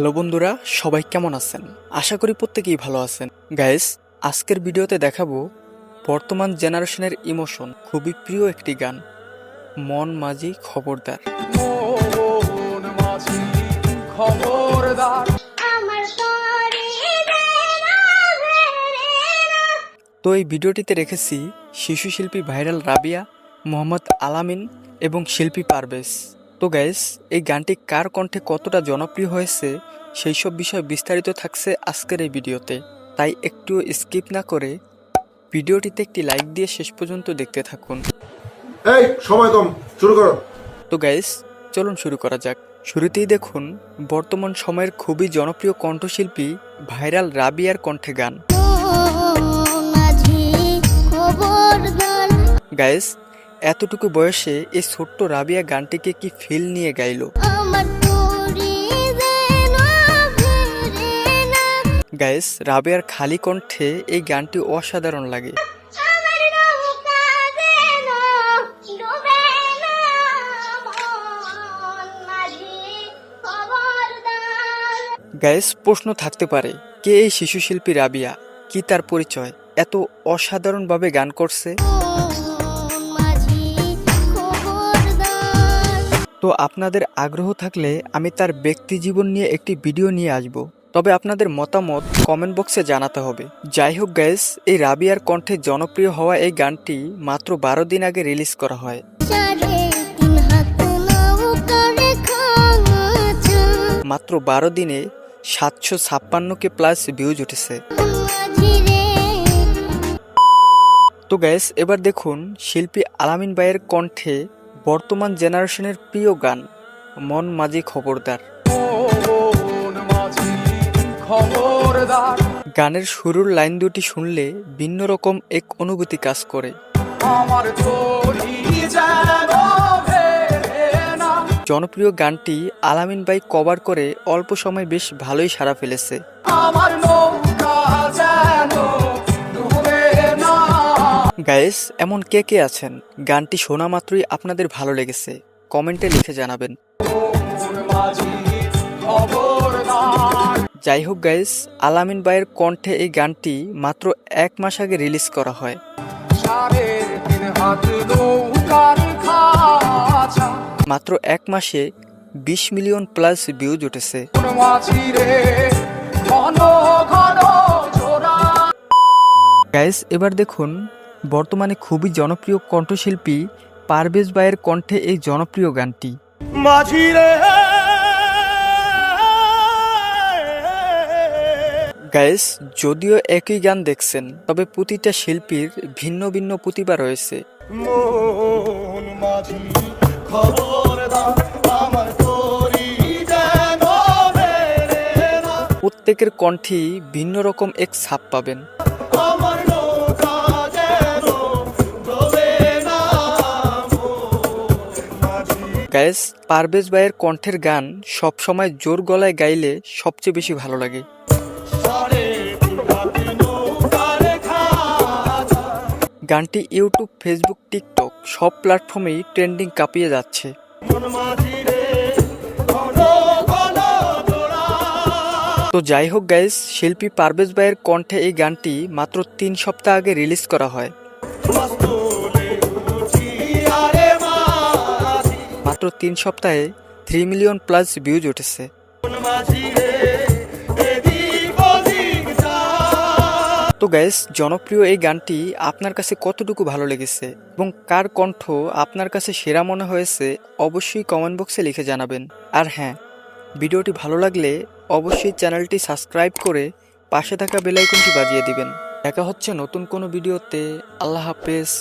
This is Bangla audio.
হ্যালো বন্ধুরা সবাই কেমন আছেন? আশা করি প্রত্যেকেই ভালো আছেন। গাইস আজকের ভিডিওতে দেখাবো বর্তমান জেনারেশনের ইমোশন খুবই প্রিয় একটি গান। মন মাঝি খবরদার। মন মাঝি খবরদার। আমার তরে দেনা ভেড়ে তো এই ভিডিওটিতে রেখেছি শিশু শিল্পী ভাইরাল রাবিয়া মোহাম্মদ আলামিন এবং শিল্পী পারভেজ। তো গাইস এই গানটি কার কণ্ঠে কতটা জনপ্রিয় হয়েছে সেই সব বিষয় বিস্তারিত থাকছে আজকের এই ভিডিওতে। তাই একটু স্কিপ না করে ভিডিওটিতে একটি লাইক দিয়ে শেষ পর্যন্ত দেখতে থাকুন। এই সময় কম শুরু করো। তো গাইস চলুন শুরু করা যাক। শুরুতেই দেখুন বর্তমান সময়ের খুবই জনপ্রিয় কণ্ঠশিল্পী ভাইরাল রাবিয়ার কণ্ঠে গান। গাইস এতটুকু বয়সে এই ছোট্ট রাবিয়া গানটিকে কি ফিল নিয়ে গাইলো? গাইস রাবিয়ার খালি কণ্ঠে এই গানটি অসাধারণ লাগে। গাইস প্রশ্ন থাকতে পারে কে এই শিশু শিল্পী রাবিয়া? কি তার পরিচয়? এত অসাধারণভাবে গান করছে। তো আপনাদের আগ্রহ থাকলে আমি তার ব্যক্তি জীবন নিয়ে একটি ভিডিও নিয়ে আসব। তবে আপনাদের মতামত কমেন্ট বক্সে জানাতে হবে। যাই হোক গ্যাস এই রাবিয়ার কণ্ঠে জনপ্রিয় হওয়া এই গানটি মাত্র বারো দিন আগে রিলিজ করা হয়। মাত্র বারো দিনে সাতশো ছাপ্পান্নকে প্লাস ভিউজ উঠেছে। তো গ্যাস এবার দেখুন শিল্পী আলামিন ভাইয়ের কণ্ঠে বর্তমান জেনারেশনের প্রিয় গান, মন মাঝি খবরদার। গানের শুরুর লাইন দুটি শুনলে ভিন্ন রকম এক অনুভূতি কাজ করে। জনপ্রিয় গানটি আলামিন ভাই কভার করে অল্প সময় বেশ ভালোই সাড়া ফেলেছে। আমার গায়েস, এমন কে কে আছেন? গানটি শোনা মাত্রই আপনাদের ভালো লেগেছে। কমেন্টে লিখে জানাবেন। যাই হোক গাইস আলামিন বাইয়ের কণ্ঠে এই গানটি মাত্র এক মাস আগে রিলিজ করা হয়। মাত্র এক মাসে বিশ মিলিয়ন প্লাস ঘন জোড়া গাইস এবার দেখুন বর্তমানে খুবই জনপ্রিয় কণ্ঠশিল্পী পারভেজ ভাইয়ের কণ্ঠে এই জনপ্রিয় গানটি। রে যদিও একই গান দেখছেন তবে প্রতিটা শিল্পীর ভিন্ন ভিন্ন প্রতিভা রয়েছে। প্রত্যেকের কণ্ঠেই ভিন্ন রকম এক ছাপ পাবেন। গাইস, পারভেজ ভাইয়ের কণ্ঠের গান সবসময় জোর গলায় গাইলে সবচেয়ে বেশি ভালো লাগে। গানটি ইউটিউব, ফেসবুক, টিকটক সব প্ল্যাটফর্মেই ট্রেন্ডিং কাঁপিয়ে যাচ্ছে। তো যাই হোক গাইস, শিল্পী পারভেজ ভাইয়ের কণ্ঠে এই গানটি মাত্র তিন সপ্তাহ আগে রিলিজ করা হয়। মাত্র তিন সপ্তাহে থ্রি মিলিয়ন প্লাস ভিউজ উঠেছে। তো গাইস জনপ্রিয় এই গানটি আপনার কাছে কতটুকু ভালো লেগেছে এবং কার কণ্ঠ আপনার কাছে সেরা মনে হয়েছে অবশ্যই কমেন্ট বক্সে লিখে জানাবেন। আর হ্যাঁ ভিডিওটি ভালো লাগলে অবশ্যই চ্যানেলটি সাবস্ক্রাইব করে পাশে থাকা বেলাইকনটি বাজিয়ে দিবেন। দেখা হচ্ছে নতুন কোনো ভিডিওতে। আল্লাহ হাফেজ।